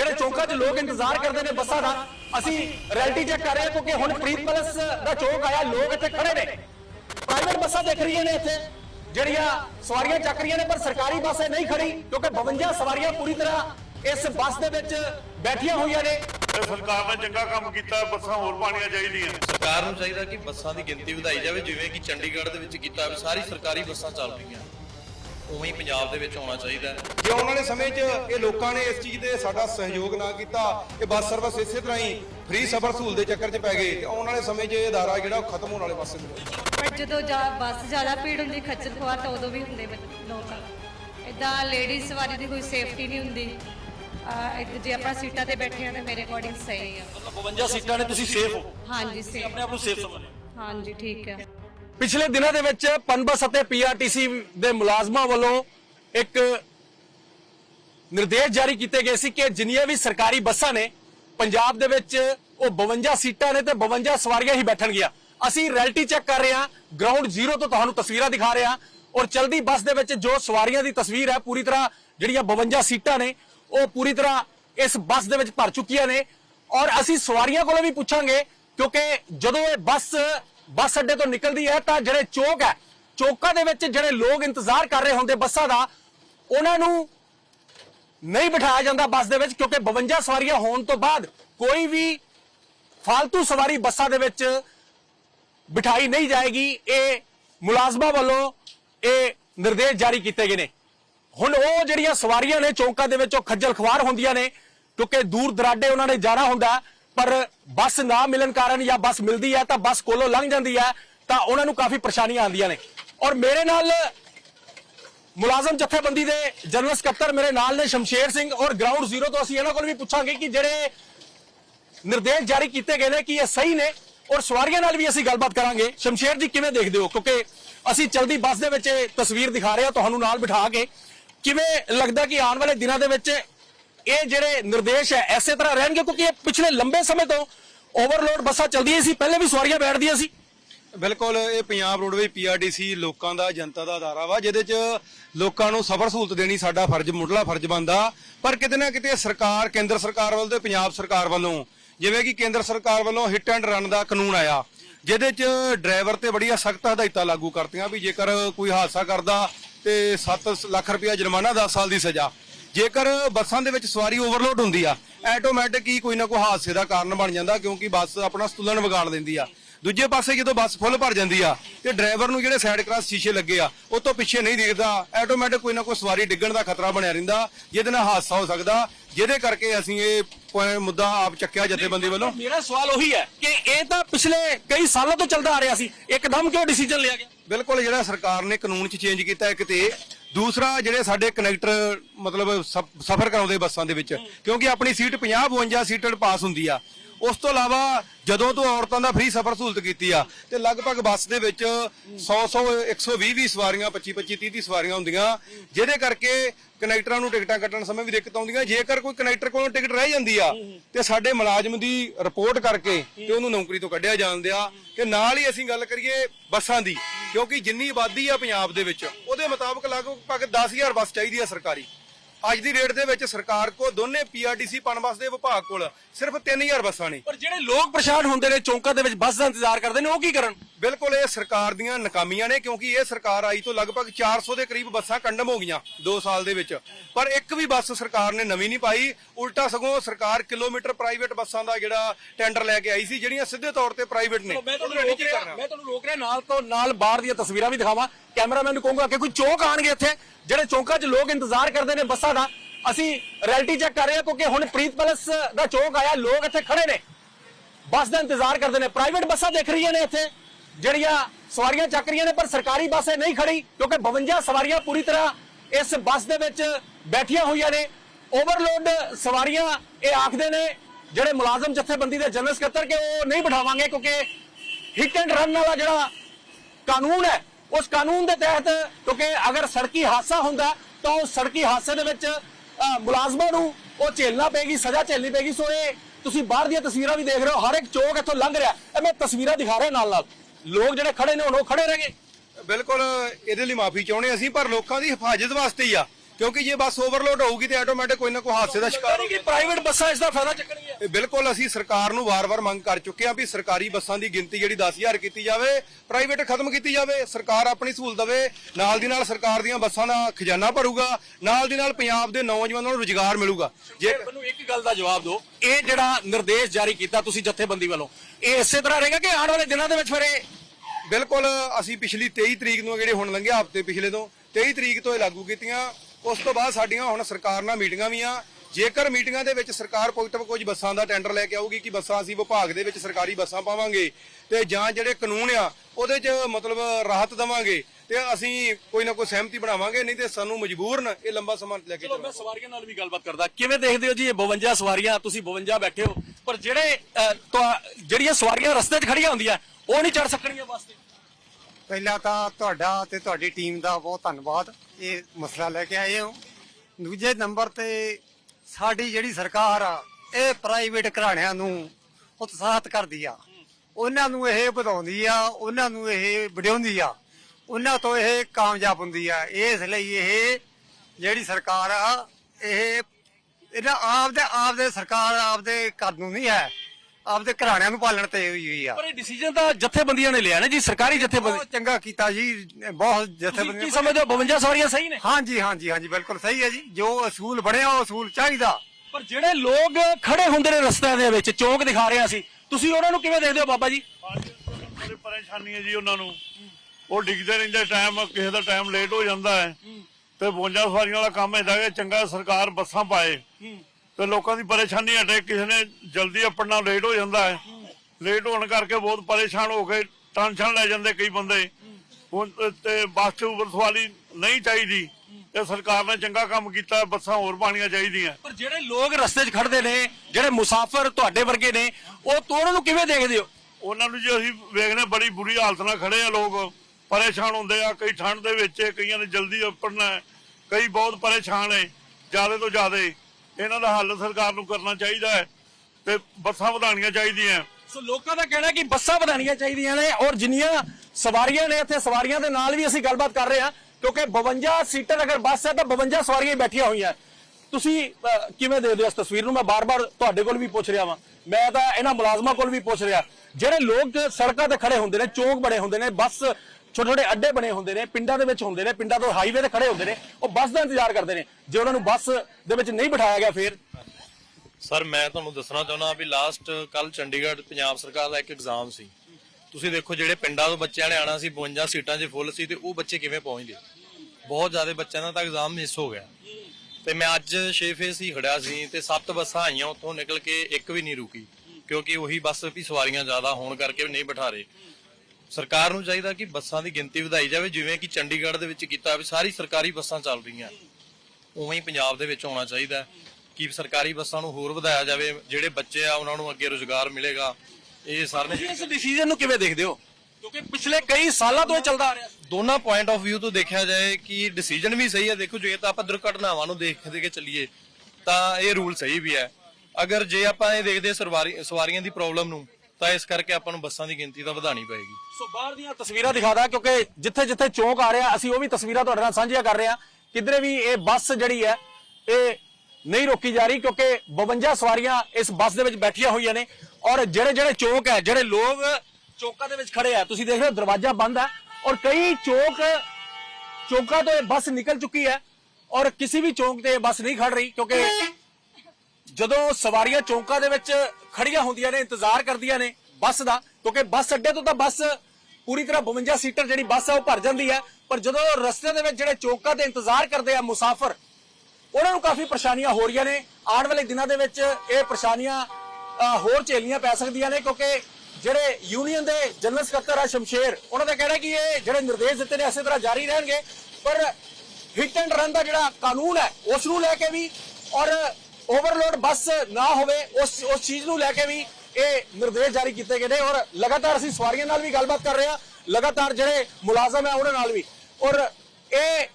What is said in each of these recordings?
ਜਿਹੜੇ ਚੌਂਕਾਂ 'ਚ ਲੋਕ ਇੰਤਜ਼ਾਰ ਕਰਦੇ ਨੇ ਬੱਸਾਂ ਦਾ ਅਸੀਂ ਰੈਲਿਟੀ ਚੈੱਕ ਕਰ ਰਹੇ ਹਾਂ ਕਿਉਂਕਿ ਹੁਣ ਪ੍ਰੀਤ ਪੈਲਸ ਦਾ ਚੌਂਕ ਆਇਆ ਲੋਕ ਇੱਥੇ ਖੜੇ ਨੇ। ਪ੍ਰਾਈਵੇਟ ਬੱਸਾਂ ਦੇਖ ਰਹੀਆਂ ਨੇ ਇੱਥੇ। ਜਿਹੜੀਆਂ ਸਵਾਰੀਆਂ ਚੱਕ ਰਹੀਆਂ ਨੇ ਪਰ ਸਰਕਾਰੀ ਬੱਸ ਨਹੀਂ ਖੜੀ ਕਿਉਂਕਿ 52 ਸਵਾਰੀਆਂ ਪੂਰੀ ਤਰ੍ਹਾਂ ਇਸ ਬੱਸ ਦੇ ਵਿੱਚ ਬੈਠੀਆਂ ਹੋਈਆਂ ਨੇ। ਸਰਕਾਰ ਨੇ ਚੰਗਾ ਕੰਮ ਕੀਤਾ ਬੱਸਾਂ ਹੋਰ ਪਾਣੀਆਂ ਚਾਹੀਦੀਆਂ। ਸਰਕਾਰ ਨੂੰ ਚਾਹੀਦਾ ਕਿ ਬੱਸਾਂ ਦੀ ਗਿਣਤੀ ਵਧਾਈ ਜਾਵੇ ਜਿਵੇਂ ਕਿ ਚੰਡੀਗੜ੍ਹ ਦੇ ਵਿੱਚ ਕੀਤਾ ਸਾਰੀ ਸਰਕਾਰੀ ਬੱਸਾਂ ਚੱਲ ਰਹੀਆਂ। ਉਵੇਂ ਹੀ ਪੰਜਾਬ ਦੇ ਵਿੱਚ ਹੋਣਾ ਚਾਹੀਦਾ ਜੇ ਆਉਣ ਵਾਲੇ ਸਮੇਂ 'ਚ ਇਹ ਲੋਕਾਂ ਨੇ ਇਸ ਚੀਜ਼ ਦੇ ਸਾਡਾ ਸਹਿਯੋਗ ਨਾ ਕੀਤਾ ਇਹ ਬੱਸ ਸਰਵਿਸ ਇਸੇ ਤਰ੍ਹਾਂ ਹੀ ਫ੍ਰੀ ਸਫ਼ਰ ਸਹੂਲਤ ਦੇ ਚੱਕਰ 'ਚ ਪੈ ਗਏ ਤੇ ਆਉਣ ਵਾਲੇ ਸਮੇਂ 'ਚ ਇਹ ਅਦਾਰਾ ਜਿਹੜਾ ਉਹ ਖਤਮ ਹੋਣ ਵਾਲੇ ਪਾਸੇ ਨੂੰ। ਪਰ ਜਦੋਂ ਜਾ ਬੱਸ ਜ਼ਿਆਦਾ ਭੀੜ ਹੁੰਦੀ ਖੱਜਲ ਖੁਆਰ ਤਾਂ ਉਦੋਂ ਵੀ ਹੁੰਦੇ ਬੱਚ- ਲੋਕ। ਇਦਾਂ ਲੇਡੀਜ਼ ਸਵਾਰੀ ਦੀ ਕੋਈ ਸੇਫਟੀ ਨਹੀਂ ਹੁੰਦੀ। ਆ ਜੇ ਆਪਾਂ ਸੀਟਾਂ ਤੇ ਬੈਠੇ ਆ ਤਾਂ ਮੇਰੇ ਅਕੋਰਡਿੰਗ ਸਹੀ ਆ। ਮਤਲਬ 52 ਸੀਟਾਂ ਨੇ ਤੁਸੀਂ ਸੇਫ ਹੋ? ਹਾਂਜੀ ਸੇਫ ਆਪਣੇ ਆਪ ਨੂੰ ਸੇਫ ਸਮਝਦੇ ਹੋ? ਹਾਂਜੀ ਠੀਕ ਹੈ ਪਿਛਲੇ ਦਿਨਾਂ ਦੇ ਵਿੱਚ ਪਨਬਸ ਅਤੇ ਪੀਆਰਟੀਸੀ ਦੇ ਮੁਲਾਜ਼ਮਾਂ ਵੱਲੋਂ ਇੱਕ ਨਿਰਦੇਸ਼ ਜਾਰੀ ਕੀਤੇ ਗਏ ਸੀ ਕਿ ਜਿੰਨੀਆਂ ਵੀ ਸਰਕਾਰੀ ਬੱਸਾਂ ਨੇ, ਪੰਜਾਬ ਦੇ ਵਿੱਚ ਉਹ 52 ਸੀਟਾਂ ਨੇ ਤੇ 52 ਸਵਾਰੀਆਂ ਹੀ ਬੈਠਣਗੀਆਂ। ਅਸੀਂ ਰੈਲਿਟੀ ਚੈੱਕ ਕਰ ਰਹੇ ਹਾਂ ਗਰਾਊਂਡ ਜ਼ੀਰੋ ਤੋਂ ਤੁਹਾਨੂੰ ਤਸਵੀਰਾਂ ਦਿਖਾ ਰਹੇ ਹਾਂ ਔਰ ਚਲਦੀ ਬੱਸ ਦੇ ਵਿੱਚ ਜੋ ਸਵਾਰੀਆਂ ਦੀ ਤਸਵੀਰ ਹੈ, ਪੂਰੀ ਤਰ੍ਹਾਂ ਜਿਹੜੀਆਂ 52 ਸੀਟਾਂ ਨੇ, ਉਹ ਪੂਰੀ ਤਰ੍ਹਾਂ ਇਸ ਬੱਸ ਦੇ ਵਿੱਚ ਭਰ ਚੁੱਕੀਆਂ ਨੇ ਔਰ ਅਸੀਂ ਸਵਾਰੀਆਂ ਕੋਲੋਂ ਵੀ ਪੁੱਛਾਂਗੇ ਕਿਉਂਕਿ ਜਦੋਂ ਇਹ ਬੱਸ ਬੱਸ ਅੱਡੇ ਤੋਂ ਨਿਕਲਦੀ ਹੈ ਤਾਂ ਜਿਹੜੇ ਚੌਕ ਹੈ, ਚੌਕਾਂ ਦੇ ਵਿੱਚ ਜਿਹੜੇ ਲੋਕ ਇੰਤਜ਼ਾਰ ਕਰ ਰਹੇ ਹੁੰਦੇ ਬੱਸਾਂ ਦਾ, ਉਹਨਾਂ ਨੂੰ ਨਹੀਂ ਬਿਠਾਇਆ ਜਾਂਦਾ ਬੱਸ ਦੇ ਵਿੱਚ ਕਿਉਂਕਿ 52 ਸਵਾਰੀਆਂ ਹੋਣ ਤੋਂ ਬਾਅਦ ਕੋਈ ਵੀ ਫालतू ਸਵਾਰੀ ਬੱਸਾਂ ਦੇ ਵਿੱਚ ਬਿਠਾਈ ਨਹੀਂ ਜਾਏਗੀ। ਇਹ ਮੁਲਾਜ਼ਮਾਂ ਵੱਲੋਂ ਇਹ ਨਿਰਦੇਸ਼ ਜਾਰੀ ਕੀਤੇ ਗਏ ਨੇ। ਹੁਣ ਉਹ ਜਿਹੜੀਆਂ ਸਵਾਰੀਆਂ ਨੇ ਚੌਂਕਾਂ ਦੇ ਵਿੱਚ, ਉਹ ਖੱਜਲ ਖਵਾਰ ਹੁੰਦੀਆਂ ਨੇ ਕਿਉਂਕਿ ਦੂਰ ਦਰਾਡੇ ਉਹਨਾਂ ਨੇ ਜਾਣਾ ਹੁੰਦਾ। ਪਰ ਬੱਸ ਨਾ ਮਿਲਣ ਕਾਰਨ ਜਾਂ ਬੱਸ ਮਿਲਦੀ ਹੈ ਤਾਂ ਬੱਸ ਕੋਲੋਂ ਲੰਘ ਜਾਂਦੀ ਹੈ, ਤਾਂ ਉਹਨਾਂ ਨੂੰ ਕਾਫੀ ਪਰੇਸ਼ਾਨੀਆਂ ਆਉਂਦੀਆਂ ਨੇ। ਔਰ ਮੇਰੇ ਨਾਲ ਮੁਲਾਜ਼ਮ ਜਥੇਬੰਦੀ ਦੇ ਜਨਰਲ ਸਕੱਤਰ ਮੇਰੇ ਨਾਲ ਨੇ ਸ਼ਮਸ਼ੇਰ ਸਿੰਘ ਔਰ ਗਰਾਊਂਡ ਜ਼ੀਰੋ ਤੋਂ ਅਸੀਂ ਇਹਨਾਂ ਕੋਲ ਵੀ ਪੁੱਛਾਂਗੇ ਕਿ ਜਿਹੜੇ ਨਿਰਦੇਸ਼ ਜਾਰੀ ਕੀਤੇ ਗਏ ਨੇ ਕਿ ਇਹ ਸਹੀ ਨੇ ਔਰ ਸਵਾਰੀਆਂ ਨਾਲ ਵੀ ਅਸੀਂ ਗੱਲਬਾਤ ਕਰਾਂਗੇ। ਸ਼ਮਸ਼ੇਰ ਜੀ, ਕਿਵੇਂ ਦੇਖਦੇ ਹੋ? ਕਿਉਂਕਿ ਅਸੀਂ ਚਲਦੀ ਬੱਸ ਦੇ ਵਿੱਚ ਇਹ ਤਸਵੀਰ ਦਿਖਾ ਰਹੇ ਹਾਂ, ਤੁਹਾਨੂੰ ਨਾਲ ਬਿਠਾ ਕੇ। ਕਿਵੇਂ ਲੱਗਦਾ ਕਿ ਆਉਣ ਵਾਲੇ ਦਿਨਾਂ ਦੇ ਵਿੱਚ ਇਹ ਜਿਹੜੇ ਨਿਰਦੇਸ਼ ਹੈ, ਐਸੇ ਤਰ੍ਹਾਂ ਰਹਿਣਗੇ ਕਿਉਂਕਿ ਇਹ ਪਿਛਲੇ ਲੰਬੇ ਸਮੇਂ ਤੋਂ ਓਵਰਲੋਡ ਬੱਸਾਂ ਚੱਲਦੀਆਂ ਸੀ, ਪਹਿਲੇ ਵੀ ਸਵਾਰੀਆਂ ਬੈਠਦੀਆਂ ਸੀ। ਬਿਲਕੁਲ, ਇਹ ਪੰਜਾਬ ਰੋਡਵੇਜ਼ ਪੀਆਰਟੀਸੀ ਲੋਕਾਂ ਦਾ, ਜਨਤਾ ਦਾ ਅਦਾਰਾ ਵਾ, ਜਿਹਦੇ 'ਚ ਲੋਕਾਂ ਨੂੰ ਸਫ਼ਰ ਸਹੂਲਤ ਦੇਣੀ ਸਾਡਾ ਫਰਜ਼, ਮੁੱਢਲਾ ਫਰਜ਼ ਬਣਦਾ। ਪਰ ਕਿਤੇ ਨਾ ਕਿਤੇ ਸਰਕਾਰ, ਕੇਂਦਰ ਸਰਕਾਰ ਵੱਲੋਂ ਤੇ ਪੰਜਾਬ ਸਰਕਾਰ ਵੱਲੋਂ, ਜਿਵੇਂ ਕਿ ਕੇਂਦਰ ਸਰਕਾਰ ਵੱਲੋਂ ਹਿੱਟ ਐਂਡ ਰਨ ਦਾ ਕਾਨੂੰਨ ਆਇਆ, ਜਿਹਦੇ 'ਚ ਡਰਾਈਵਰ ਤੇ ਬੜੀਆਂ ਸਖਤ ਹਦਾਇਤਾਂ ਲਾਗੂ ਕਰਤੀਆਂ ਵੀ ਜੇਕਰ ਕੋਈ ਹਾਦਸਾ ਕਰਦਾ ਤੇ 7 ਲੱਖ ਰੁਪਇਆ ਜੁਰਮਾਨਾ 10 ਸਾਲ ਦੀ ਸਜ਼ਾ। ਜੇਕਰ ਬੱਸਾਂ ਦੇ ਵਿੱਚ ਸਵਾਰੀ ਓਵਰਲੋਡ ਹੁੰਦੀ ਆ ਆਟੋਮੈਟਿਕ ਹੀ ਕੋਈ ਨਾ ਕੋਈ ਹਾਦਸੇ ਦਾ ਕਾਰਨ ਬਣ ਜਾਂਦਾ ਕਿਉਂਕਿ ਬੱਸ ਆਪਣਾ ਸਤੁਲਨ ਵਿਗਾੜ ਦਿੰਦੀ ਆ। ਦੂਜੇ ਪਾਸੇ ਜਦੋਂ ਬੱਸ ਫੁੱਲ ਭਰ ਜਾਂਦੀ ਆ ਤੇ ਡਰਾਈਵਰ ਨੂੰ ਜਿਹੜੇ ਸਾਈਡ ਕਰਾਸ ਸ਼ੀਸ਼ੇ ਲੱਗੇ ਆ ਉਹ ਤੋਂ ਪਿੱਛੇ ਨਹੀਂ ਦਿਖਦਾ। ਆਟੋਮੈਟਿਕ ਕੋਈ ਨਾ ਕੋਈ ਸਵਾਰੀ ਡਿੱਗਣ ਦਾ ਖਤਰਾ ਬਣਿਆ ਰਹਿੰਦਾ ਜਿਹਦੇ ਨਾਲ ਹਾਦਸਾ ਹੋ ਸਕਦਾ ਜਿਹਦੇ ਕਰਕੇ ਅਸੀਂ ਇਹ ਮੁੱਦਾ ਆਪ ਚੱਕਿਆ ਜਥੇਬੰਦੀ ਵੱਲੋਂ। ਮੇਰਾ ਸਵਾਲ ਉਹੀ ਹੈ ਕਿ ਇਹ ਤਾਂ ਪਿਛਲੇ ਕਈ ਸਾਲਾਂ ਤੋਂ ਚੱਲਦਾ ਆ ਰਿਹਾ ਸੀ ਇੱਕਦਮ ਕਿਉਂ ਡਿਸੀਜਨ ਲਿਆ ਗਿਆ? ਬਿਲਕੁਲ ਜਿਹੜਾ ਸਰਕਾਰ ਨੇ ਕਾਨੂੰਨ ਚ ਚੇਂਜ ਕੀਤਾ ਇੱਕ ਤੇ ਦੂਸਰਾ ਜਿਹੜੇ ਸਾਡੇ ਕਨੈਕਟਰ ਮਤਲਬ ਸਫ- ਸਫ਼ਰ ਕਰਾਉਂਦੇ ਬੱਸਾਂ ਦੇ ਵਿੱਚ, ਕਿਉਂਕਿ ਆਪਣੀ ਸੀਟ 50 52 ਸੀਟਡ ਪਾਸ ਹੁੰਦੀ ਆ। ਉਸ ਤੋਂ ਇਲਾਵਾ ਜਦੋਂ ਤੋਂ ਔਰਤਾਂ ਦਾ ਫ੍ਰੀ ਸਫ਼ਰ ਸਹੂਲਤ ਕੀਤੀ ਆ, ਤੇ ਲਗਭਗ ਬੱਸ ਦੇ ਵਿੱਚ 100 100 120 20 ਸਵਾਰੀਆਂ 25 25 30 30 ਸਵਾਰੀਆਂ ਹੁੰਦੀਆਂ, ਜਿਹਦੇ ਕਰਕੇ ਕਨੈਕਟਰਾਂ ਨੂੰ ਟਿਕਟਾਂ ਕੱਟਣ ਸਮੇਂ ਵੀ ਦਿੱਕਤ ਆਉਂਦੀਆਂ। ਜੇਕਰ ਕੋਈ ਕਨੈਕਟਰ ਕੋਲੋਂ ਟਿਕਟ ਰਹਿ ਜਾਂਦੀ ਆ, ਤੇ ਸਾਡੇ ਮੁਲਾਜ਼ਮ ਦੀ ਰਿਪੋਰਟ ਕਰਕੇ ਤੇ ਉਹਨੂੰ ਨੌਕਰੀ ਤੋਂ ਕੱਢਿਆ ਜਾਂਦਿਆ ਕਿ ਨਾਲ ਹੀ ਅਸੀਂ ਗੱਲ ਕਰੀਏ ਬੱਸਾਂ ਦੀ। ਕਿਉਂਕਿ ਜਿੰਨੀ ਆਬਾਦੀ ਆ ਪੰਜਾਬ ਦੇ ਵਿੱਚ, ਉਹਦੇ ਮੁਤਾਬਕ ਲਗਭਗ 10000 ਬੱਸ ਚਾਹੀਦੀ ਆ ਸਰਕਾਰੀ। ਅੱਜ ਦੀ ਰੇਟ ਦੇ ਵਿੱਚ ਸਰਕਾਰ ਕੋ ਦੋਨੇ ਪੀਆਰਟੀਸੀ ਪਨਬਸ ਦੇ ਵਿਭਾਗ ਕੋਲ ਸਿਰਫ 3000 ਬੱਸਾਂ ਨੇ। ਪਰ ਜਿਹੜੇ ਲੋਕ ਪਰੇਸ਼ਾਨ ਹੁੰਦੇ ਨੇ ਚੌਂਕਾਂ ਦੇ ਵਿੱਚ ਬੱਸ ਦਾ ਇੰਤਜ਼ਾਰ ਕਰਦੇ ਨੇ ਉਹ ਕੀ ਕਰਨ? ਬਿਲਕੁਲ ਇਹ ਸਰਕਾਰ ਦੀਆਂ ਨਾਕਾਮੀਆਂ ਨੇ ਕਿਉਂਕਿ ਇਹ ਸਰਕਾਰ ਆਈ ਤੋਂ ਲਗਭਗ 400 ਦੇ ਕਰੀਬ ਬੱਸਾਂ ਕੰਡਮ ਹੋ ਗਈਆਂ 2 ਸਾਲ ਦੇ ਵਿੱਚ। ਪਰ ਇੱਕ ਵੀ ਬੱਸ ਸਰਕਾਰ ਨੇ ਨਵੀਂ ਨਹੀਂ ਪਾਈ। ਉਲਟਾ ਸਗੋਂ ਸਰਕਾਰ ਕਿਲੋਮੀਟਰ ਪ੍ਰਾਈਵੇਟ ਬੱਸਾਂ ਦਾ ਜਿਹੜਾ ਟੈਂਡਰ ਲੈ ਕੇ ਆਈ ਸੀ ਜਿਹੜੀਆਂ ਸਿੱਧੇ ਤੌਰ ਤੇ ਪ੍ਰਾਈਵੇਟ ਨੇ। ਮੈਂ ਤੁਹਾਨੂੰ ਰੋਕ ਰਿਹਾ ਨਾਲ ਤੋਂ ਨਾਲ ਬਾਹਰ ਦੀਆਂ ਤਸਵੀਰਾਂ ਵੀ ਦਿਖਾਵਾਂ। ਕੈਮਰਾਮੈਨ ਨੂੰ ਕਹੂੰਗਾ ਕਿ ਕੋਈ ਚੌਕ ਆਣਗੇ ਇੱਥੇ, ਜਿਹੜੇ ਚੌਂਕਾਂ 'ਚ ਲੋਕ ਇੰਤਜ਼ਾਰ ਕਰਦੇ ਨੇ ਬੱਸਾਂ ਦਾ। ਅਸੀਂ ਰੈਲਿਟੀ ਚੈੱਕ ਕਰ ਰਹੇ ਹਾਂ ਕਿਉਂਕਿ ਹੁਣ ਪ੍ਰੀਤ ਪੈਲਸ ਦਾ ਚੌਕ ਆਇਆ, ਲੋਕ ਇੱਥੇ ਖੜੇ ਨੇ। ਬੱਸ ਦਾ ਇੰਤਜ਼ਾਰ ਕਰਦੇ ਨੇ। ਪ੍ਰਾਈਵੇਟ ਬੱਸਾਂ ਦੇਖ ਰਹੀਆਂ ਨੇ ਇੱਥੇ। ਜਿਹੜੀਆਂ ਸਵਾਰੀਆਂ ਚੱਕ ਰਹੀਆਂ ਨੇ, ਪਰ ਸਰਕਾਰੀ ਬੱਸ ਇਹ ਨਹੀਂ ਖੜੀ, ਕਿਉਂਕਿ 52 ਸਵਾਰੀਆਂ ਪੂਰੀ ਤਰ੍ਹਾਂ ਇਸ ਬੱਸ ਦੇ ਵਿੱਚ ਬੈਠੀਆਂ ਹੋਈਆਂ ਨੇ। ਓਵਰਲੋਡ ਸਵਾਰੀਆਂ, ਇਹ ਆਖਦੇ ਨੇ, ਜਿਹੜੇ ਮੁਲਾਜ਼ਮ ਜਥੇਬੰਦੀ ਦੇ ਜਨਰਲ ਸਕੱਤਰ ਕੇ ਉਹ ਨਹੀਂ ਬਿਠਾਵਾਂਗੇ ਕਿਉਂਕਿ ਹਿੱਟ ਐਂਡ ਰਨ ਵਾਲਾ ਜਿਹੜਾ ਕਾਨੂੰਨ ਹੈ ਉਸ ਕਾਨੂੰਨ ਦੇ ਤਹਿਤ ਕਿਉਂਕਿ ਅਗਰ ਸੜਕੀ ਹਾਦਸਾ ਹੁੰਦਾ ਤਾਂ ਉਹ ਸੜਕੀ ਹਾਦਸੇ ਦੇ ਵਿੱਚ ਮੁਲਾਜ਼ਮਾਂ ਨੂੰ ਉਹ ਝੇਲਣਾ ਪਏਗੀ ਸਜ਼ਾ ਝੇਲਣੀ ਪਏਗੀ। ਸੋ ਇਹ ਤੁਸੀਂ ਬਾਹਰ ਦੀਆਂ ਤਸਵੀਰਾਂ ਵੀ ਦੇਖ ਰਹੇ ਹੋ ਹਰ ਇੱਕ ਚੌਕ ਇੱਥੋਂ ਲੰਘ ਰਿਹਾ। ਇਹ ਮੈਂ ਤਸਵੀਰਾਂ ਦਿਖਾ ਰਿਹਾ ਨਾਲ ਨਾਲ। ਲੋਕ ਜਿਹੜੇ ਖੜੇ ਨੇ ਹੁਣ ਉਹ ਖੜੇ ਰਹਿ ਗਏ ਬਿਲਕੁਲ ਇਹਦੇ ਲਈ ਮਾਫੀ ਚਾਹੁੰਦੇ ਅਸੀਂ ਪਰ ਲੋਕਾਂ ਦੀ ਹਿਫਾਜ਼ਤ ਵਾਸਤੇ ਹੀ ਆ। ਕਿਉਂਕਿ ਜੇ ਬੱਸ ਓਵਰਲੋਡ ਹੋਊਗੀ ਤੇ ਆਟੋਮੈਟਿਕ ਕੋਈ ਨਾ ਕੋਈ ਹਾਦਸੇ ਦਾ ਸ਼ਿਕਾਰ ਕਿ ਪ੍ਰਾਈਵੇਟ ਬੱਸਾਂ ਇਸ ਦਾ ਫਾਇਦਾ ਚੱਕਣਗੀਆਂ। ਇਹ ਬਿਲਕੁਲ ਅਸੀਂ ਸਰਕਾਰ ਨੂੰ ਵਾਰ-ਵਾਰ ਮੰਗ ਕਰ ਚੁੱਕੇ ਹਾਂ ਵੀ ਸਰਕਾਰੀ ਬੱਸਾਂ ਦੀ ਗਿਣਤੀ ਜਿਹੜੀ 10000 ਕੀਤੀ ਜਾਵੇ ਪ੍ਰਾਈਵੇਟ ਖਤਮ ਕੀਤੀ ਜਾਵੇ ਸਰਕਾਰ ਆਪਣੀ ਸਹੂਲਤ ਦੇਵੇ ਨਾਲ ਦੀ ਨਾਲ ਸਰਕਾਰ ਦੀਆਂ ਬੱਸਾਂ ਦਾ ਖਜ਼ਾਨਾ ਭਰੂਗਾ ਨਾਲ ਦੀ ਨਾਲ ਪੰਜਾਬ ਦੇ ਨੌਜਵਾਨਾਂ ਨੂੰ ਰੁਜ਼ਗਾਰ ਮਿਲੂਗਾ। ਜੇ ਮੈਨੂੰ ਇੱਕ ਗੱਲ ਦਾ ਜਵਾਬ ਦਿਓ ਇਹ ਜਿਹੜਾ ਨਿਰਦੇਸ਼ ਜਾਰੀ ਕੀਤਾ ਤੁਸੀਂ ਜਥੇਬੰਦੀ ਵੱਲੋਂ ਇਹ ਇਸੇ ਤਰ੍ਹਾਂ ਰਹੇਗਾ ਕਿ ਆਉਣ ਵਾਲੇ ਦਿਨਾਂ ਦੇ ਵਿੱਚ ਫਿਰ ਇਹ? ਬਿਲਕੁਲ ਅਸੀਂ ਪਿਛਲੀ 23 ਤਰੀਕ ਨੂੰ ਜਿਹੜੇ ਹੁਣ ਲੰਘਿਆ ਹਫ਼ਤੇ ਪਿਛਲੇ ਤੋਂ 23 ਤਰੀਕ ਤੋਂ ਇਹ ਲਾਗੂ ਕੀਤੀਆਂ ਉਸ ਤੋਂ ਬਾਅਦ ਸਾਡੀਆਂ ਹੁਣ ਸਰਕਾਰ ਨਾਲ ਮੀਟਿੰਗਾਂ ਵੀ ਆ ਜੇਕਰ ਮੀਟਿੰਗਾਂ ਦੇ ਵਿੱਚ ਸਰਕਾਰ ਪੋਜ਼ਿਟਿਵ ਕੁਝ ਬੱਸਾਂ ਦਾ ਟੈਂਡਰ ਲੈ ਕੇ ਆਊਗੀ ਕਿ ਬੱਸਾਂ ਅਸੀਂ ਵਿਭਾਗ ਦੇ ਵਿੱਚ ਸਰਕਾਰੀ ਬੱਸਾਂ ਪਾਵਾਂਗੇ ਤੇ ਜਾਂ ਜਿਹੜੇ ਕਾਨੂੰਨ ਆ ਉਹਦੇ 'ਚ ਮਤਲਬ ਰਾਹਤ ਦੇਵਾਂਗੇ ਤੇ ਅਸੀਂ ਕੋਈ ਨਾ ਕੋਈ ਸਹਿਮਤੀ ਬਣਾਵਾਂਗੇ ਨਹੀਂ ਤੇ ਸਾਨੂੰ ਮਜਬੂਰਨ ਇਹ ਲੰਬਾ ਸਮਾਂ ਲੈ ਕੇ ਚਲੋ ਮੈਂ ਸਵਾਰੀਆਂ ਨਾਲ ਵੀ ਗੱਲਬਾਤ ਕਰਦਾ। ਕਿਵੇਂ ਦੇਖਦੇ ਹੋ ਜੀ ਇਹ 52 ਸਵਾਰੀਆਂ? ਤੁਸੀਂ 52 ਬੈਠੇ ਹੋ। ਪਰ ਜਿਹੜੇ ਅਹ, ਤੁਹਾ- ਜਿਹੜੀਆਂ ਸਵਾਰੀਆਂ ਰਸਤੇ 'ਚ ਖੜੀਆਂ ਹੁੰਦੀਆਂ ਉਹ ਨਹੀਂ ਚੜ ਸਕਣਗੀਆਂ ਬੱਸ ਤੇ? ਪਹਿਲਾਂ ਤਾਂ ਤੁਹਾਡਾ ਤੇ ਤੁਹਾਡੀ ਟੀਮ ਦਾ ਬਹੁਤ ਧੰਨਵਾਦ। ਇਹ ਮਸਲਾ ਲੈ ਕੇ ਆਏ ਹੋ। ਦੂਜੇ ਨੰਬਰ ਤੇ ਸਾਡੀ ਜਿਹੜੀ ਸਰਕਾਰ ਆ, ਇਹ ਪ੍ਰਾਈਵੇਟ ਘਰਾਣਿਆਂ ਨੂੰ ਉਤਸ਼ਾਹਤ ਕਰਦੀ ਆ। ਉਹਨਾਂ ਨੂੰ ਇਹ ਵਧਾਉਂਦੀ ਆ, ਉਹਨਾਂ ਨੂੰ ਇਹ ਵਡਿਆਉਂਦੀ ਆ। ਉਹਨਾਂ ਤੋਂ ਇਹ ਕਾਮਯਾਬ ਹੁੰਦੀ ਆ। ਇਸ ਲਈ ਇਹ ਜਿਹੜੀ ਸਰਕਾਰ ਆ, ਇਹ ਇਹਨਾਂ ਆਪਦੇ ਆਪਦੇ ਸਰਕਾਰ ਆਪਦੇ ਘਰ ਨੂੰ ਨਹੀਂ ਹੈ। ਆਪਦੇ ਘਰਾਣਿਆਂ ਨੂੰ ਪਾਲਣ ਤੇ ਹੋਈ ਹੋਈ ਆ। ਪਰ ਇਹ ਡਿਸੀਜਨ ਤਾਂ ਜਥੇਬੰਦੀਆਂ ਨੇ ਲਿਆ ਨਾ ਜੀ ਸਰਕਾਰੀ ਜਥੇਬੰਦੀ ਬਹੁਤ ਚੰਗਾ ਕੀਤਾ ਜੀ ਬਹੁਤ ਤੁਸੀਂ ਕੀ ਸਮਝਦੇ ਹੋ? 52 ਸਵਾਰੀਆਂ ਸਹੀ ਨੇ? ਹਾਂਜੀ ਹਾਂਜੀ ਹਾਂਜੀ ਬਿਲਕੁਲ ਸਹੀ ਹੈ ਜੀ। ਜੋ ਅਸੂਲ ਬਣਿਆ ਉਹ ਅਸੂਲ ਚਾਹੀਦਾ। ਪਰ ਜਿਹੜੇ ਲੋਕ ਖੜੇ ਹੁੰਦੇ ਨੇ ਰਸਤਿਆਂ ਦੇ ਵਿੱਚ ਚੌਂਕ ਦਿਖਾ ਰਿਹਾ ਸੀ ਤੁਸੀਂ ਉਹਨਾਂ ਨੂੰ ਕਿਵੇਂ ਦੇਖਦੇ ਹੋ ਬਾਬਾ ਜੀ? ਬੜੀ ਪਰੇਸ਼ਾਨੀ ਹੈ ਜੀ ਉਹਨਾਂ ਨੂੰ। ਉਹ ਡਿੱਗਦੇ ਰਹਿੰਦੇ ਟਾਈਮ ਕਿਸੇ ਦਾ ਟਾਈਮ ਲੇਟ ਹੋ ਜਾਂਦਾ ਹੈ। ਤੇ 52 ਸਵਾਰੀਆਂ ਵਾਲਾ ਕੰਮ ਇਹਦਾ ਕਿ ਚੰਗਾ ਸਰਕਾਰ ਬੱਸਾਂ ਪਾਏ। ਤੇ ਲੋਕਾਂ ਦੀ ਪਰੇਸ਼ਾਨੀ ਹਟੇ ਕਿਸੇ ਨੇ ਜਲਦੀ ਆਪਣਾ ਲੇਟ ਹੋ ਜਾਂਦਾ ਹੈ। ਲੇਟ ਹੋਣ ਕਰਕੇ ਬਹੁਤ ਪਰੇਸ਼ਾਨ ਹੋ ਕੇ ਟੈਨਸ਼ਨ ਲੈ ਜਾਂਦੇ ਕਈ ਬੰਦੇ। ਹੁਣ ਤੇ- ਤੇ ਬੱਸ 'ਚ ਉਬਰ ਸਵਾਰੀ ਨਹੀਂ ਚਾਹੀਦੀ। ਤੇ ਸਰਕਾਰ ਨੇ ਚੰਗਾ ਕੰਮ ਕੀਤਾ ਬੱਸਾਂ ਹੋਰ ਪਾਣੀਆਂ ਚਾਹੀਦੀਆਂ। ਪਰ ਜਿਹੜੇ ਲੋਕ ਰਸਤੇ 'ਚ ਖੜਦੇ ਨੇ ਜਿਹੜੇ ਮੁਸਾਫਰ ਤੁਹਾਡੇ ਵਰਗੇ ਨੇ ਉਹ ਤੋਂ ਉਹਨਾਂ ਨੂੰ ਕਿਵੇਂ ਦੇਖਦੇ ਹੋ? ਉਹਨਾਂ ਨੂੰ ਜੇ ਅਸੀਂ ਵੇਖਨੇ ਬੜੀ ਬੁਰੀ ਹਾਲਤ ਨਾਲ ਖੜੇ ਆ ਲੋਕ। ਪਰੇਸ਼ਾਨ ਹੁੰਦੇ ਆ ਕਈ ਠੰਡ ਦੇ ਵਿੱਚ ਕਈਆਂ ਨੇ ਜਲਦੀ ਉੱਪਰਨਾ ਕਈ ਬਹੁਤ ਪਰੇਸ਼ਾਨ ਹੈ ਜ਼ਿਆਦਾ ਤੋਂ ਜ਼ਿਆਦਾ। ਇਹਨਾਂ ਦਾ ਹੱਲ ਸਰਕਾਰ ਨੂੰ ਕਰਨਾ ਚਾਹੀਦਾ ਹੈ ਤੇ ਬੱਸਾਂ ਵਧਾਉਣੀਆਂ ਚਾਹੀਦੀਆਂ ਸੋ ਲੋਕਾਂ ਦਾ ਕਹਿਣਾ ਕਿ ਬੱਸਾਂ ਵਧਾਣੀਆਂ ਚਾਹੀਦੀਆਂ ਨੇ ਔਰ ਜਿੰਨੀਆਂ ਸਵਾਰੀਆਂ ਨੇ ਇੱਥੇ, ਸਵਾਰੀਆਂ ਦੇ ਨਾਲ ਵੀ ਅਸੀਂ ਗੱਲਬਾਤ ਕਰ ਰਹੇ ਹਾਂ, ਕਿਉਂਕਿ 52 ਸੀਟਰ ਅਗਰ ਬੱਸ ਹੈ ਤਾਂ 52 ਸਵਾਰੀਆਂ ਬੈਠੀਆਂ ਹੋਈਆਂ। ਤੁਸੀਂ ਕਿਵੇਂ ਦੇਖਦੇ ਹੋ ਇਸ ਤਸਵੀਰ ਨੂੰ? ਮੈਂ ਬਾਰ-ਬਾਰ ਤੁਹਾਡੇ ਕੋਲ ਵੀ ਪੁੱਛ ਰਿਹਾ ਵਾਂ। ਮੈਂ ਤਾਂ ਇਹਨਾਂ ਮੁਲਾਜ਼ਮਾਂ ਕੋਲ ਵੀ ਪੁੱਛ ਰਿਹਾ। ਜਿਹੜੇ ਲੋਕ ਸੜਕਾਂ ਤੇ ਖੜੇ ਹੁੰਦੇ ਨੇ, ਚੌਂਕ ਬੜੇ ਹੁੰਦੇ ਨੇ, ਬੱਸ ਛੋਟੇ ਛੋਟੇ ਅੱਡੇ ਬਣੇ ਹੁੰਦੇ ਨੇ, ਪਿੰਡਾਂ ਦੇ ਵਿੱਚ ਹੁੰਦੇ ਨੇ, ਪਿੰਡਾਂ ਤੋਂ ਹਾਈਵੇ ਤੇ ਖੜੇ ਹੁੰਦੇ ਨੇ, ਉਹ ਬੱਸ ਦਾ ਇੰਤਜ਼ਾਰ ਕਰਦੇ ਨੇ। ਜੇ ਉਹਨਾਂ ਨੂੰ ਬੱਸ ਦੇ ਵਿੱਚ ਨਹੀਂ ਬਿਠਾਇਆ ਗਿਆ ਫੇਰ? ਸਰ, ਮੈਂ ਤੁਹਾਨੂੰ ਦੱਸਣਾ ਚਾਹੁੰਦਾ ਵੀ ਲਾਸਟ ਕੱਲ ਚੰਡੀਗੜ੍ਹ ਪੰਜਾਬ ਸਰਕਾਰ ਦਾ ਇੱਕ ਐਗਜ਼ਾਮ ਸੀ। ਤੁਸੀਂ ਦੇਖੋ ਜਿਹੜੇ ਪਿੰਡਾਂ ਤੋਂ ਬੱਚਿਆਂ ਨੇ ਆਣਾ ਸੀ 52 ਸੀਟਾਂ 'ਚ ਫੁੱਲ ਸੀ ਤੇ ਉਹ ਬੱਚੇ ਕਿਵੇਂ ਪਹੁੰਚਦੇ? ਬਹੁਤ ਜ਼ਿਆਦਾ ਬੱਚਿਆਂ ਦਾ ਤਾਂ ਐਗਜ਼ਾਮ ਮਿਸ ਹੋ ਗਿਆ। ਤੇ ਮੈਂ ਅੱਜ 6 ਫੇਸ ਹੀ ਖੜਿਆ ਸੀ ਤੇ ਸੱਤ ਬੱਸਾਂ ਆਈਆਂ, ਉੱਥੋਂ ਨਿਕਲ ਕੇ ਇੱਕ ਵੀ ਨਹੀਂ ਰੁਕੀ। ਕਿਉਂਕਿ ਉਹੀ ਬੱਸ ਵੀ ਸਵਾਰੀਆਂ ਜ਼ਿਆਦਾ ਹੋਣ ਕਰਕੇ ਨਹੀਂ ਬਿਠਾ ਰਹੇ। ਸਰਕਾਰ ਨੂੰ ਚਾਹੀਦਾ ਕਿ ਬੱਸਾਂ ਦੀ ਗਿਣਤੀ ਵਧਾਈ ਜਾਵੇ ਜਿਵੇਂ ਕਿ ਚੰਡੀਗੜ੍ਹ ਦੇ ਵਿੱਚ ਕੀਤਾ ਵੀ ਸਾਰੀ ਸਰਕਾਰੀ ਬੱਸਾਂ ਚੱਲ ਰਹੀਆਂ। ਉਵੇਂ ਹੀ ਪੰਜਾਬ ਦੇ ਵਿੱਚ ਹੋਣਾ ਚਾਹੀਦਾ ਕਿ ਸਰਕਾਰੀ ਬੱਸਾਂ ਨੂੰ ਹੋਰ ਵਧਾਇਆ ਜਾਵੇ ਜਿਹੜੇ ਬੱਚੇ ਆ ਉਹਨਾਂ ਨੂੰ ਅੱਗੇ ਰੋਜ਼ਗਾਰ ਮਿਲੇਗਾ। ਇਹ ਸਾਰੇ ਇਸ ਡਿਸੀਜਨ ਨੂੰ ਕਿਵੇਂ ਦੇਖਦੇ ਹੋ? ਕਿਉਂਕਿ ਪਿਛਲੇ ਕਈ ਸਾਲਾਂ ਤੋਂ ਇਹ ਚੱਲਦਾ ਆ ਰਿਹਾ ਦੋਨਾਂ ਪੁਆਇੰਟ ਆਫ View ਤੋਂ ਦੇਖਿਆ ਜਾਏ ਕਿ ਡਿਸੀਜਨ ਵੀ ਸਹੀ ਹੈ। ਦੇਖੋ ਜੇ ਤਾਂ ਆਪਾਂ ਦੁਰਘਟਨਾਵਾਂ ਨੂੰ ਦੇਖਦੇ ਕੇ ਚੱਲੀਏ ਤਾਂ ਇਹ ਰੂਲ ਸਹੀ ਵੀ ਹੈ। ਅਗਰ ਜੇ ਆਪਾਂ ਇਹ ਦੇਖਦੇ ਸਵਾਰੀ ਸਵਾਰੀਆਂ ਦੀ ਪ੍ਰੋਬਲਮ ਨੂੰ ਤਾਂ ਇਸ ਕਰਕੇ ਆਪਾਂ ਨੂੰ ਬੱਸਾਂ ਦੀ ਗਿਣਤੀ ਤਾਂ ਵਧਾਣੀ ਪਏਗੀ। ਸੋ ਬਾਹਰ ਦੀਆਂ ਤਸਵੀਰਾਂ ਦਿਖਾਦਾ ਕਿਉਂਕਿ ਜਿੱਥੇ ਜਿੱਥੇ ਚੌਂਕ ਆ ਰਿਹਾ, ਅਸੀਂ ਉਹ ਵੀ ਤਸਵੀਰਾਂ ਤੁਹਾਡੇ ਨਾਲ ਸਾਂਝੀਆਂ ਕਰ ਰਹੇ ਹਾਂ। ਕਿਧਰੇ ਵੀ ਇਹ ਬੱਸ ਜਿਹੜੀ ਹੈ, ਇਹ ਨਹੀਂ ਰੋਕੀ ਜਾ ਰਹੀ, ਕਿਉਂਕਿ 52 ਸਵਾਰੀਆਂ ਇਸ ਬੱਸ ਦੇ ਵਿੱਚ ਬੈਠੀਆਂ ਹੋਈਆਂ ਨੇ। ਔਰ ਜਿਹੜੇ ਜਿਹੜੇ ਚੌਕ ਹੈ, ਜਿਹੜੇ ਲੋਕ ਚੌਕਾਂ ਦੇ ਵਿੱਚ ਖੜੇ ਆ, ਤੁਸੀਂ ਦੇਖ ਰਹੇ ਹੋ ਦਰਵਾਜ਼ਾ ਬੰਦ ਹੈ ਔਰ ਕਈ ਚੌਕ, ਚੌਕਾਂ ਤੋਂ ਇਹ ਬੱਸ ਨਿਕਲ ਚੁੱਕੀ ਹੈ, ਔਰ ਕਿਸੇ ਵੀ ਚੌਂਕ ਤੇ ਇਹ ਬੱਸ ਨਹੀਂ ਖੜ ਰਹੀ, ਕਿਉਂਕਿ ਜਦੋਂ ਸਵਾਰੀਆਂ ਚੌਂਕਾਂ ਦੇ ਵਿੱਚ ਖੜੀਆਂ ਹੁੰਦੀਆਂ ਨੇ, ਇੰਤਜ਼ਾਰ ਕਰਦੀਆਂ ਨੇ ਬੱਸ ਦਾ, ਕਿਉਂਕਿ ਬੱਸ ਅੱਡੇ ਤੋਂ ਤਾਂ ਬੱਸ ਪੂਰੀ ਤਰ੍ਹਾਂ 52 ਸੀਟਰ ਜਿਹੜੀ ਬੱਸ ਹੈ ਉਹ ਭਰ ਜਾਂਦੀ ਹੈ। ਪਰ ਜਦੋਂ ਰਸਤੇ ਦੇ ਵਿੱਚ ਜਿਹੜੇ ਚੌਂਕਾਂ ਤੇ ਇੰਤਜ਼ਾਰ ਕਰਦੇ ਆ ਮੁਸਾਫਰ, ਉਹਨਾਂ ਨੂੰ ਕਾਫੀ ਪਰੇਸ਼ਾਨੀਆਂ ਹੋ ਰਹੀਆਂ ਨੇ। ਆਉਣ ਵਾਲੇ ਦਿਨਾਂ ਦੇ ਵਿੱਚ ਇਹ ਪਰੇਸ਼ਾਨੀਆਂ ਹੋਰ ਝੇਲੀਆਂ ਪੈ ਸਕਦੀਆਂ ਨੇ, ਕਿਉਂਕਿ ਜਿਹੜੇ ਯੂਨੀਅਨ ਦੇ ਜਨਰਲ ਸਕੱਤਰ ਆ ਸ਼ਮਸ਼ੇਰ, ਉਹਨਾਂ ਦਾ ਕਹਿਣਾ ਕਿ ਇਹ ਜਿਹੜੇ ਨਿਰਦੇਸ਼ ਦਿੱਤੇ ਨੇ, ਇਸੇ ਤਰ੍ਹਾਂ ਜਾਰੀ ਰਹਿਣਗੇ। ਪਰ ਹਿੱਟ ਐਂਡ ਰਨ ਦਾ ਜਿਹੜਾ ਕਾਨੂੰਨ ਹੈ ਉਸ ਨੂੰ ਲੈ ਕੇ ਵੀ ਔਰ ਓਵਰਲੋਡ ਬੱਸ ਨਾ ਹੋਵੇ, ਉਸ ਉਸ ਚੀਜ਼ ਨੂੰ ਲੈ ਕੇ ਵੀ ਇਹ ਨਿਰਦੇਸ਼ ਜਾਰੀ ਕੀਤੇ ਗਏ ਨੇ ਔਰ ਲਗਾਤਾਰ ਅਸੀਂ ਸਵਾਰੀਆਂ ਨਾਲ ਵੀ ਗੱਲਬਾਤ ਕਰ ਰਹੇ ਹਾਂ। ਲਗਾਤਾਰ ਜਿਹੜੇ ਮੁਲਾਜ਼ਮ ਹੈ, ਉਹਨਾਂ ਨਾਲ ਵੀ। ਔਰ ਇਹ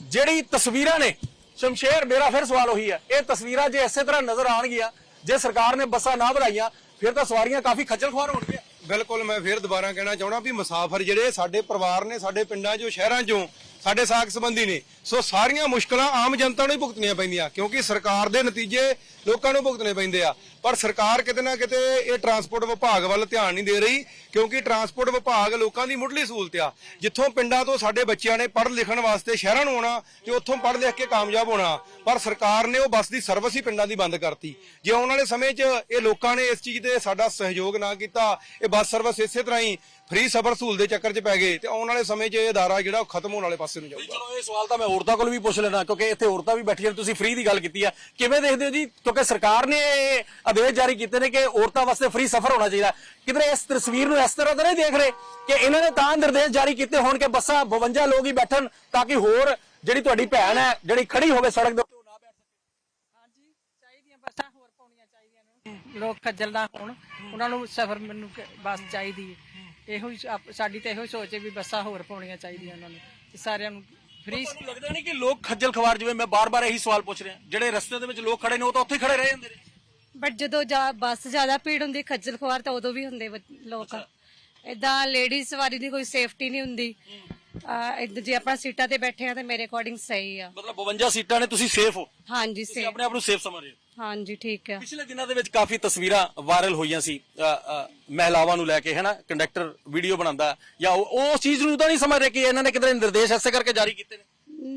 ਜਿਹੜੀ ਤਸਵੀਰਾਂ ਨੇ, ਸ਼ਮਸ਼ੇਰ, ਮੇਰਾ ਫਿਰ ਸਵਾਲ ਉਹੀ ਹੈ। ਇਹ ਤਸਵੀਰਾਂ ਜੇ ਇਸੇ ਤਰ੍ਹਾਂ ਨਜ਼ਰ ਆਣਗੀਆਂ ਜੇ ਸਰਕਾਰ ਨੇ ਬੱਸਾਂ ਨਾ ਵਧਾਈਆਂ ਫਿਰ ਤਾਂ ਸਵਾਰੀਆਂ ਕਾਫੀ ਖੱਜਲ ਖੁਆਰ ਹੋਣਗੀਆਂ। ਬਿਲਕੁਲ, ਮੈਂ ਫਿਰ ਦੁਬਾਰਾ ਕਹਿਣਾ ਚਾਹਣਾ ਵੀ ਮੁਸਾਫਰ ਜਿਹੜੇ ਸਾਡੇ ਪਰਿਵਾਰ ਨੇ, ਸਾਡੇ ਪਿੰਡਾਂ 'ਚੋਂ, ਸ਼ਹਿਰਾਂ 'ਚੋਂ ਸਾਡੇ ਸਾਖ ਸੰਬੰਧੀ ਨੇ ਸੋ ਸਾਰੀਆਂ ਮੁਸ਼ਕਲਾਂ ਆਮ ਜਨਤਾ ਨੂੰ ਹੀ ਭੁਗਤਣੀਆਂ ਪੈਂਦੀਆਂ, ਕਿਉਂਕਿ ਸਰਕਾਰ ਦੇ ਨਤੀਜੇ ਲੋਕਾਂ ਨੂੰ ਭੁਗਤਣੇ ਪੈਂਦੇ ਆ। ਪਰ ਸਰਕਾਰ ਕਿਤੇ ਨਾ ਕਿਤੇ ਇਹ ਟਰਾਂਸਪੋਰਟ ਵਿਭਾਗ ਵੱਲ ਧਿਆਨ ਨਹੀਂ ਦੇ ਰਹੀ, ਕਿਉਂਕਿ ਟਰਾਂਸਪੋਰਟ ਵਿਭਾਗ ਲੋਕਾਂ ਦੀ ਮੁੱਢਲੀ ਸਹੂਲਤ ਆ। ਜਿੱਥੋਂ ਪਿੰਡਾਂ ਤੋਂ ਸਾਡੇ ਬੱਚਿਆਂ ਨੇ ਪੜ੍ਹ ਲਿਖਣ ਵਾਸਤੇ ਸ਼ਹਿਰਾਂ ਨੂੰ ਆਉਣਾ, ਤੇ ਉੱਥੋਂ ਪੜ੍ਹ ਲਿਖ ਕੇ ਕਾਮਯਾਬ ਹੋਣਾ। ਪਰ ਸਰਕਾਰ ਨੇ ਉਹ ਬੱਸ ਦੀ ਸਰਵਿਸ ਹੀ ਪਿੰਡਾਂ ਦੀ ਬੰਦ ਕਰਤੀ। ਜੇ ਆਉਣ ਵਾਲੇ ਸਮੇਂ 'ਚ ਇਹ ਲੋਕਾਂ ਨੇ ਇਸ ਚੀਜ਼ ਤੇ ਸਾਡਾ ਸਹਿਯੋਗ ਨਾ ਕੀਤਾ, ਇਹ ਬੱਸ ਸਰਵਿਸ ਇਸੇ ਤਰ੍ਹਾਂ ਹੀ ਫ੍ਰੀ ਸਫ਼ਰ ਸਹੂਲਤ ਦੇ ਚੱਕਰ 'ਚ ਪੈ ਗਏ ਤੇ ਆਉਣ ਵਾਲੇ ਸਮੇਂ 'ਚ ਇਹ ਅਦਾਰਾ ਜਿਹੜਾ ਉਹ ਖਤਮ ਹੋਣ ਵਾਲੇ ਪਾਸੇ ਨੂੰ ਜਾਊਗਾ। ਚਲੋ ਇਹ ਸਵਾਲ ਤਾਂ ਮੈਂ ਔਰਤਾਂ ਕੋਲ ਵੀ ਪੁੱਛ ਲੈਣਾ ਕਿਉਂਕਿ ਇੱਥੇ ਔਰਤਾਂ ਵੀ ਬੈਠੀਆਂ ਤੁਸੀਂ ਫ੍ਰੀ ਦੀ ਗੱਲ ਕੀਤੀ ਆ। ਕਿਵੇਂ ਦੇਖਦੇ ਹੋ ਜੀ? ਕਿਉਂਕਿ ਸਰਕਾਰ ਨੇ ਇਹ ਆਦੇਸ਼ ਜਾਰੀ ਕੀਤੇ ਨੇ ਕਿ ਔਰਤਾਂ ਵਾਸਤੇ ਫ੍ਰੀ ਸਫ਼ਰ ਹੋਣਾ ਚਾਹੀਦਾ। ਕਿਧਰੇ ਇਸ ਤਸਵੀਰ ਨੂੰ ਇਸ ਤਰ੍ਹਾਂ ਤਾਂ ਨਹੀਂ ਦੇਖ ਰਹੇ ਕਿ ਇਹਨਾਂ ਨੇ ਤਾਂ ਨਿਰਦੇਸ਼ ਜਾਰੀ ਕੀਤੇ ਹੋਣ ਕਿ ਬੱਸਾਂ 52 ਲੋਕ ਹੀ ਬੈਠਣ ਤਾਂ ਕਿ ਹੋਰ ਜਿਹੜੀ ਤੁਹਾਡੀ ਭੈਣ ਹੈ ਜਿਹੜੀ ਖੜੀ ਹੋਵੇ ਸੜਕ ਦੇ ਉੱਤੇ ਉਹ ਨਾ ਬੈਠ ਸਕੇ। ਹਾਂਜੀ ਚਾਹੀਦੀਆਂ ਬੱਸਾਂ ਹੋਰ ਪਾਉਣੀਆਂ ਚਾਹੀਦੀਆਂ ਨੇ। ਲੋਕ ਖੱਜਲ ਨਾ ਹੋਣ ਉਹਨਾਂ ਨੂੰ ਸਫ਼ਰ ਮੈਨੂੰ ਕ- ਬੱਸ ਚਾਹੀਦੀ ਹੈ। ਇਹੋ ਹੀ ਆਪ- ਸਾਡੀ ਤਾਂ ਇਹੋ ਹੀ ਸੋਚ ਹੈ ਵੀ ਬੱਸਾਂ ਹੋਰ ਪਾਉਣੀਆਂ ਚਾਹੀਦੀਆਂ ਉਹਨਾਂ ਨੂੰ। ਤੇ ਸਾਰਿਆਂ ਨੂੰ ਫ੍ਰੀ ਤੁਹਾਨੂੰ ਲੱਗਦਾ ਨਹੀਂ ਕਿ ਲੋਕ ਖੱਜਲ ਖਵਾਰ ਜਿਵੇਂ ਮੈਂ ਬਾਰ-ਬਾਰ ਇਹੀ ਸਵਾਲ ਪੁੱਛ ਰਿਹਾ। ਜਿਹੜੇ ਰਸਤੇ ਦੇ ਵਿੱਚ ਲੋਕ ਖੜੇ ਨੇ ਉਹ ਤਾਂ ਉੱਥੇ ਹੀ ਖੜੇ ਰਹਿ ਜਾਂਦੇ ਨੇ। ਬਟ ਜਦੋਂ ਜਾ ਬੱਸ ਜ਼ਿਆਦਾ ਭੀੜ ਹੁੰਦੀ ਖੱਜਲ ਖੁਆਰ ਤਾਂ ਉਦੋਂ ਵੀ ਹੁੰਦੇ ਲੋਕ। ਇਦਾਂ ਲੇਡੀਜ਼ ਸਵਾਰੀ ਦੀ ਕੋਈ ਸੇਫਟੀ ਨਹੀਂ ਹੁੰਦੀ। ਆ ਜੇ ਆਪਾਂ ਸੀਟਾਂ ਤੇ ਬੈਠੇ ਆ ਤੇ ਮੇਰੇ ਅਕੋਰਡਿੰਗ ਸਹੀ ਆ। ਮਤਲਬ 52 ਸੀਟਾਂ ਨੇ ਤੁਸੀਂ ਸੇਫ ਹੋ? ਹਾਂਜੀ ਤੁਸੀਂ ਸੇ ਆਪਣੇ ਆਪ ਨੂੰ ਸੇਫ ਸਮਝ ਰਹੇ ਹੋ? ਹਾਂਜੀ ਠੀਕ ਆ। ਪਿਛਲੇ ਦਿਨਾਂ ਦੇ ਵਿੱਚ ਕਾਫੀ ਤਸਵੀਰਾਂ ਵਾਇਰਲ ਹੋਈਆਂ ਸੀ ਅ, ਅ, ਮਹਿਲਾਵਾਂ ਨੂੰ ਲੈ ਕੇ ਹੈਨਾ? ਕੰਡਕਟਰ ਵੀਡੀਓ ਬਣਾਉਂਦਾ ਜਾਂ ਉਹ ਉਹ ਚੀਜ਼ ਨੂੰ ਤਾਂ ਨਹੀਂ ਸਮਝ ਰਹੇ ਕਿ ਇਹਨਾਂ ਨੇ ਕਿਤੇ ਨਿਰਦੇਸ਼ ਐਸੇ ਕਰਕੇ ਜਾਰੀ ਕੀਤੇ ਨੇ?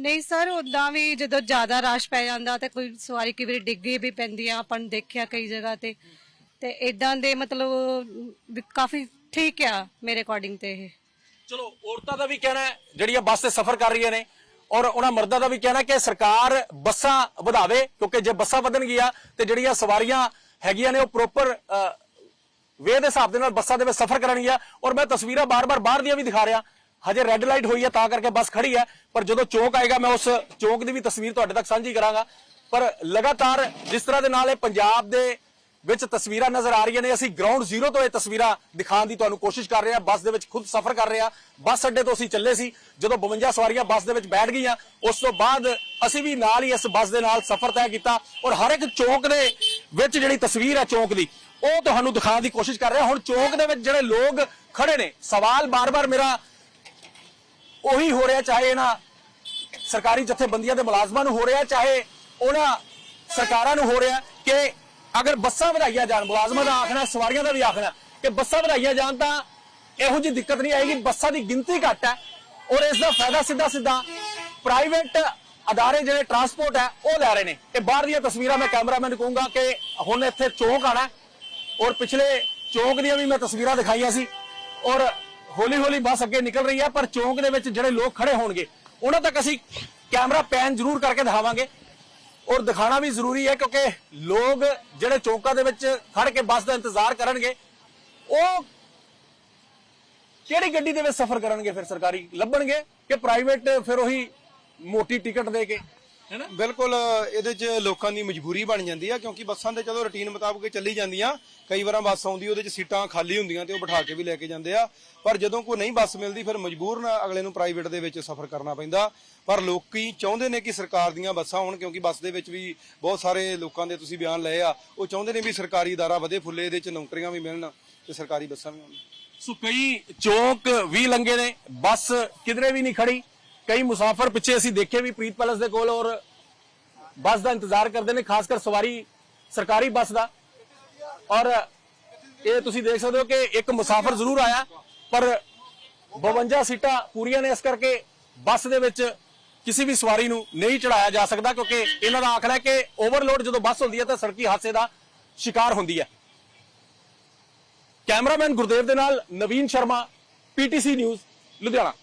ਨਹੀਂ ਸਰ ਉਦਾਂ ਵੀ ਜਦੋਂ ਜ਼ਿਆਦਾ ਰਸ਼ ਪੈ ਜਾਂਦਾ ਤੇ ਕੋਈ ਸਵਾਰੀ ਕਈ ਵਾਰੀ ਡਿੱਗੀ ਵੀ ਪੈਂਦੀ ਆ ਆਪਾਂ ਨੇ ਦੇਖਿਆ ਕਈ ਜਗ੍ਹਾ ਤੇ। ਤੇ ਇਦਾਂ ਦੇ ਮਤਲਬ ਵੀ ਕਾਫੀ ਠੀਕ ਆ ਮੇਰੇ ਅਕੋਰਡਿੰਗ ਤੇ ਇਹ। ਚਲੋ, ਔਰਤਾਂ ਦਾ ਵੀ ਕਹਿਣਾ ਹੈ, ਜਿਹੜੀਆਂ ਬੱਸ ਤੇ ਸਫ਼ਰ ਕਰ ਰਹੀਆਂ ਨੇ, ਔਰ ਉਹਨਾਂ ਮਰਦਾਂ ਦਾ ਵੀ ਕਹਿਣਾ ਕਿ ਸਰਕਾਰ ਬੱਸਾਂ ਵਧਾਵੇ, ਕਿਉਂਕਿ ਜੇ ਬੱਸਾਂ ਵਧਣਗੀਆਂ, ਤੇ ਜਿਹੜੀਆਂ ਸਵਾਰੀਆਂ ਹੈਗੀਆਂ ਨੇ, ਉਹ ਪ੍ਰੋਪਰ ਵੇ ਦੇ ਹਿਸਾਬ ਦੇ ਨਾਲ ਬੱਸਾਂ ਦੇ ਵਿੱਚ ਸਫ਼ਰ ਕਰਨਗੀਆਂ। ਔਰ ਮੈਂ ਤਸਵੀਰਾਂ ਬਾਰ-ਬਾਰ ਬਾਹਰ ਦੀਆਂ ਵੀ ਦਿਖਾ ਰਿਹਾ। ਹਜੇ ਰੈੱਡ ਲਾਈਟ ਹੋਈ ਹੈ, ਤਾਂ ਕਰਕੇ ਬੱਸ ਖੜੀ ਹੈ, ਪਰ ਜਦੋਂ ਚੌਕ ਆਏਗਾ, ਮੈਂ ਉਸ ਚੌਕ ਦੀ ਵੀ ਤਸਵੀਰ ਤੁਹਾਡੇ ਤੱਕ ਸਾਂਝੀ ਕਰਾਂਗਾ। ਪਰ ਲਗਾਤਾਰ ਜਿਸ ਤਰ੍ਹਾਂ ਦੇ ਨਾਲ ਇਹ ਪੰਜਾਬ ਦੇ ਵਿੱਚ ਤਸਵੀਰਾਂ ਨਜ਼ਰ ਆ ਰਹੀਆਂ ਨੇ। ਅਸੀਂ ਗਰਾਊਂਡ ਜ਼ੀਰੋ ਤੋਂ ਇਹ ਤਸਵੀਰਾਂ ਦਿਖਾਉਣ ਦੀ ਤੁਹਾਨੂੰ ਕੋਸ਼ਿਸ਼ ਕਰ ਰਹੇ ਹਾਂ। ਬੱਸ ਦੇ ਵਿੱਚ ਖੁਦ ਸਫ਼ਰ ਕਰ ਰਹੇ ਹਾਂ। ਬੱਸ ਅੱਡੇ ਤੋਂ ਅਸੀਂ ਚੱਲੇ ਸੀ। ਜਦੋਂ 52 ਸਵਾਰੀਆਂ ਬੱਸ ਦੇ ਵਿੱਚ ਬੈਠ ਗਈਆਂ, ਉਸ ਤੋਂ ਬਾਅਦ ਅਸੀਂ ਵੀ ਨਾਲ ਹੀ ਇਸ ਬੱਸ ਦੇ ਨਾਲ ਸਫ਼ਰ ਤੈਅ ਕੀਤਾ ਔਰ ਹਰ ਇੱਕ ਚੌਕ ਦੇ ਵਿੱਚ ਜਿਹੜੀ ਤਸਵੀਰ ਹੈ ਚੌਕ ਦੀ, ਉਹ ਤੁਹਾਨੂੰ ਦਿਖਾਉਣ ਦੀ ਕੋਸ਼ਿਸ਼ ਕਰ ਰਹੇ ਹਾਂ। ਹੁਣ ਚੌਂਕ ਦੇ ਵਿੱਚ ਜਿਹੜੇ ਲੋਕ ਖੜੇ ਨੇ, ਸਵਾਲ ਬਾਰ-ਬਾਰ ਮੇਰਾ ਉਹੀ ਹੋ ਰਿਹਾ, ਚਾਹੇ ਇਹਨਾਂ ਸਰਕਾਰੀ ਜਥੇਬੰਦੀਆਂ ਦੇ ਮੁਲਾਜ਼ਮਾਂ ਨੂੰ ਹੋ ਰਿਹਾ, ਚਾਹੇ ਉਹਨਾਂ ਸਰਕਾਰਾਂ ਨੂੰ ਹੋ ਰਿਹਾ ਕਿ ਅਗਰ ਬੱਸਾਂ ਵਧਾਈਆਂ ਜਾਣ, ਮੁਲਾਜ਼ਮਾਂ ਦਾ ਆਖਣਾ, ਸਵਾਰੀਆਂ ਦਾ ਵੀ ਆਖਣਾ, ਕਿ ਬੱਸਾਂ ਵਧਾਈਆਂ ਜਾਣ ਤਾਂ ਇਹੋ ਜਿਹੀ ਦਿੱਕਤ ਨਹੀਂ ਆਏਗੀ, ਬੱਸਾਂ ਦੀ ਗਿਣਤੀ ਘੱਟ ਹੈ ਔਰ ਇਸ ਦਾ ਫਾਇਦਾ ਸਿੱਧਾ ਸਿੱਧਾ ਪ੍ਰਾਈਵੇਟ ਅਦਾਰੇ ਜਿਹੜੇ ਟਰਾਂਸਪੋਰਟ ਹੈ, ਉਹ ਲੈ ਰਹੇ ਨੇ। ਇਹ ਬਾਹਰ ਦੀਆਂ ਤਸਵੀਰਾਂ ਮੈਂ ਕੈਮਰਾਮੈਨ ਕਹੂੰਗਾ ਕਿ ਹੁਣ ਇੱਥੇ ਚੌਕ ਆਣਾ ਔਰ ਪਿਛਲੇ ਚੌਕ ਦੀਆਂ ਵੀ ਮੈਂ ਤਸਵੀਰਾਂ ਦਿਖਾਈਆਂ ਸੀ ਔਰ ਹੌਲੀ ਹੌਲੀ ਬੱਸ ਅੱਗੇ ਨਿਕਲ ਰਹੀ ਹੈ, ਪਰ ਚੌਂਕ ਦੇ ਵਿੱਚ ਜਿਹੜੇ ਲੋਕ ਖੜੇ ਹੋਣਗੇ, ਉਹਨਾਂ ਤੱਕ ਅਸੀਂ ਕੈਮਰਾ ਪੈਨ ਜ਼ਰੂਰ ਕਰਕੇ ਦਿਖਾਵਾਂਗੇ। ਔਰ ਦਿਖਾਣਾ ਵੀ ਜ਼ਰੂਰੀ ਹੈ ਕਿਉਂਕਿ ਲੋਕ ਜਿਹੜੇ ਚੌਂਕਾਂ ਦੇ ਵਿੱਚ ਖੜ ਕੇ ਬੱਸ ਦਾ ਇੰਤਜ਼ਾਰ ਕਰਨਗੇ, ਉਹ ਕਿਹੜੀ ਗੱਡੀ ਦੇ ਵਿੱਚ ਸਫ਼ਰ ਕਰਨਗੇ ਫਿਰ ਸਰਕਾਰੀ? ਲੱਭਣਗੇ ਕਿ ਪ੍ਰਾਈਵੇਟ ਫਿਰ ਉਹੀ ਮੋਟੀ ਟਿਕਟ ਦੇ ਕੇ? ਹੈਨਾ? ਬਿਲਕੁਲ ਇਹਦੇ 'ਚ ਲੋਕਾਂ ਦੀ ਮਜਬੂਰੀ ਬਣ ਜਾਂਦੀ ਆ ਕਿਉਂਕਿ ਬੱਸਾਂ ਤੇ ਚਲੋ ਰੁਟੀਨ ਮੁਤਾਬਕ ਚੱਲੀ ਜਾਂਦੀਆਂ। ਕਈ ਵਾਰਾਂ ਬੱਸ ਆਉਂਦੀ ਉਹਦੇ 'ਚ ਸੀਟਾਂ ਖਾਲੀ ਹੁੰਦੀਆਂ ਤੇ ਉਹ ਬਿਠਾ ਕੇ ਵੀ ਲੈ ਕੇ ਜਾਂਦੇ ਆ। ਪਰ ਜਦੋਂ ਕੋਈ ਨਹੀਂ ਬੱਸ ਮਿਲਦੀ ਫਿਰ ਮਜਬੂਰਨ ਅਗਲੇ ਨੂੰ ਪ੍ਰਾਈਵੇਟ ਦੇ ਵਿੱਚ ਸਫ਼ਰ ਕਰਨਾ ਪੈਂਦਾ। ਪਰ ਲੋਕੀ ਚਾਹੁੰਦੇ ਨੇ ਕਿ ਸਰਕਾਰ ਦੀਆਂ ਬੱਸਾਂ ਹੋਣ ਕਿਉਂਕਿ ਬੱਸ ਦੇ ਵਿੱਚ ਵੀ ਬਹੁਤ ਸਾਰੇ ਲੋਕਾਂ ਦੇ ਤੁਸੀਂ ਬਿਆਨ ਲਏ ਆ। ਉਹ ਚਾਹੁੰਦੇ ਨੇ ਵੀ ਸਰਕਾਰੀ ਅਦਾਰਾ ਵਧੇ ਫੁੱਲੇ ਇਹਦੇ 'ਚ ਨੌਕਰੀਆਂ ਵੀ ਮਿਲਣ ਤੇ ਸਰਕਾਰੀ ਬੱਸਾਂ ਵੀ ਹੋਣ। ਸੋ ਕਈ ਚੌਕ ਵੀ ਲੰਗੇ ਨੇ ਬੱਸ ਕਿਧਰੇ ਵੀ ਨਹੀਂ ਖੜੀ ਕਈ ਮੁਸਾਫਰ ਪਿੱਛੇ ਅਸੀਂ ਦੇਖੇ ਵੀ ਪ੍ਰੀਤ ਪੈਲਸ ਦੇ ਕੋਲ ਔਰ ਬੱਸ ਦਾ ਇੰਤਜ਼ਾਰ ਕਰਦੇ ਨੇ, ਖਾਸ ਕਰ ਸਵਾਰੀ, ਸਰਕਾਰੀ ਬੱਸ ਦਾ। ਔਰ ਇਹ ਤੁਸੀਂ ਦੇਖ ਸਕਦੇ ਹੋ ਕਿ ਇੱਕ ਮੁਸਾਫਰ ਜ਼ਰੂਰ ਆਇਆ, ਪਰ 52 ਸੀਟਾਂ ਪੂਰੀਆਂ ਨੇ ਇਸ ਕਰਕੇ ਬੱਸ ਦੇ ਵਿੱਚ ਕਿਸੇ ਵੀ ਸਵਾਰੀ ਨੂੰ ਨਹੀਂ ਚੜਾਇਆ ਜਾ ਸਕਦਾ, ਕਿਉਂਕਿ ਇਹਨਾਂ ਦਾ ਆਖਣਾ ਹੈ ਕਿ ਓਵਰਲੋਡ ਜਦੋਂ ਬੱਸ ਹੁੰਦੀ ਹੈ ਤਾਂ ਸੜਕੀ ਹਾਦਸੇ ਦਾ ਸ਼ਿਕਾਰ ਹੁੰਦੀ ਹੈ। ਕੈਮਰਾਮੈਨ ਗੁਰਦੇਵ ਦੇ ਨਾਲ ਨਵੀਨ ਸ਼ਰਮਾ, ਪੀਟੀਸੀ ਨਿਊਜ਼, ਲੁਧਿਆਣਾ।